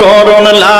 করুন লা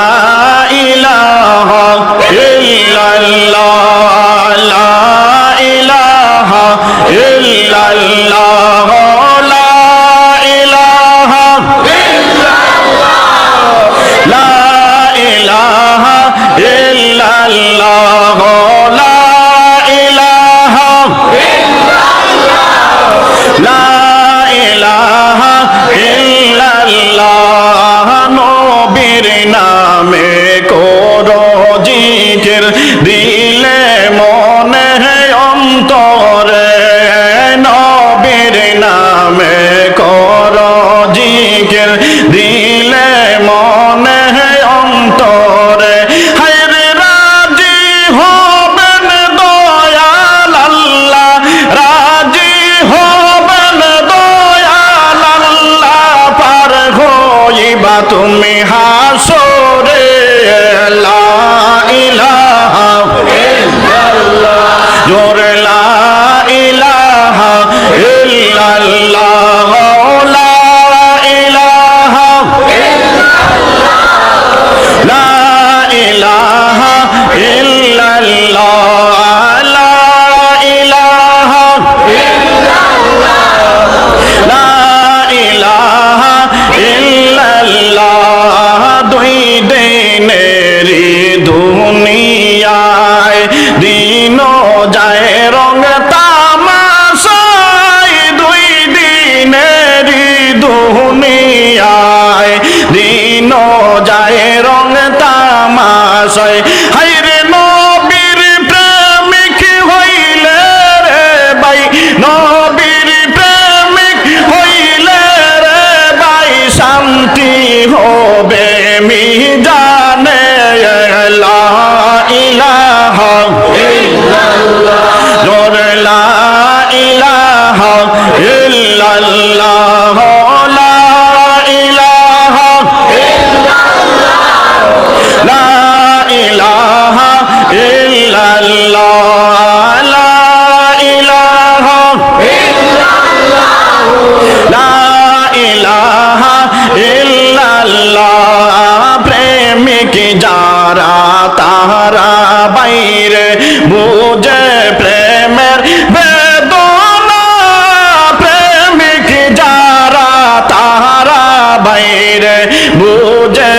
ইল্লাল্লাহ। বুঝে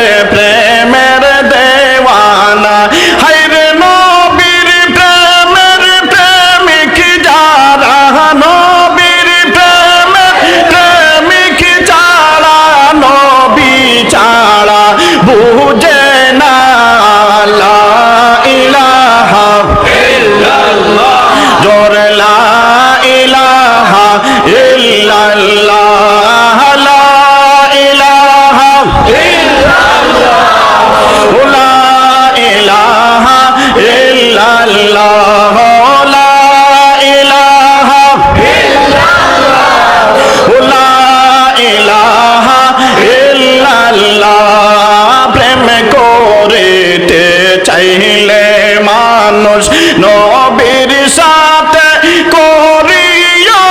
মানুষ নবীর সাথে করিও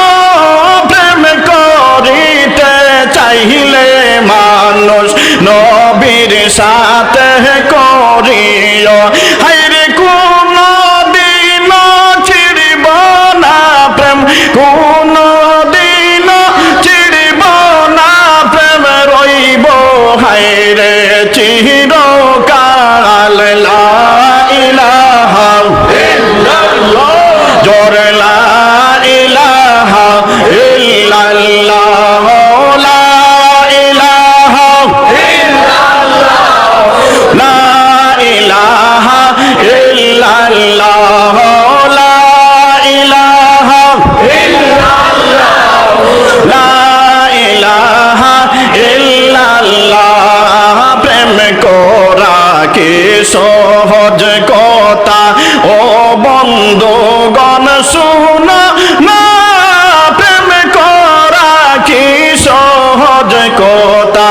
প্রেম করিতে চাইলে মানুষ নবীর সাথে করলা শোনা না প্রেম করা কি সহজ কথা?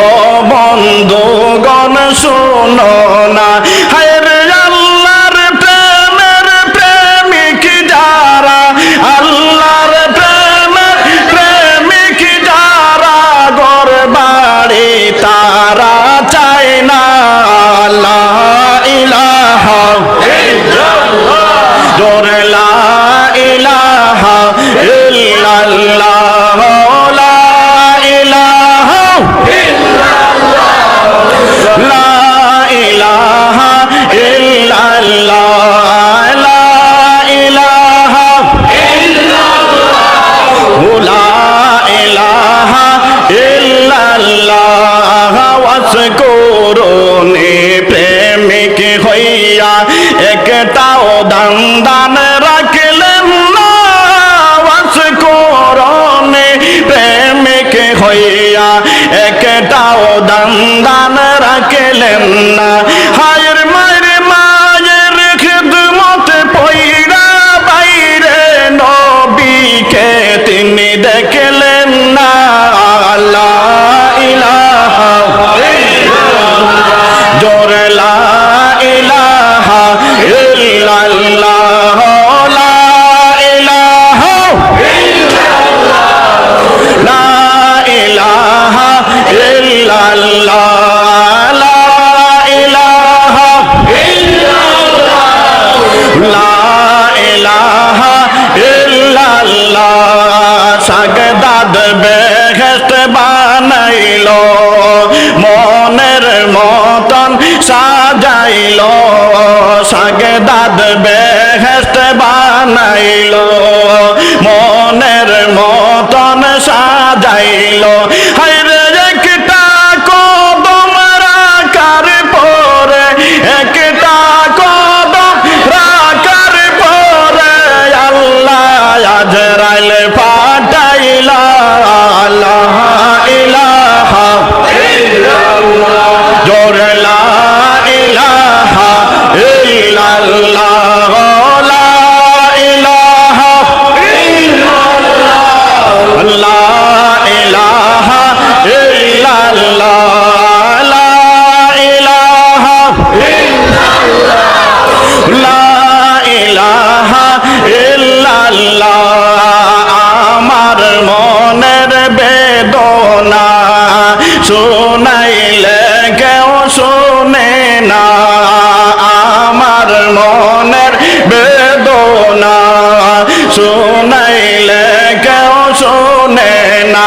ও বন্ধুগণ শোনো না। হইয়া একটাও দান দান রাখলেন না। বানাইল মনের মতন সাজাইল সাগদাদ বেহেস্ট বানাইল মনের মতন সাজাইল। শুনাইলে কেউ শুনে না।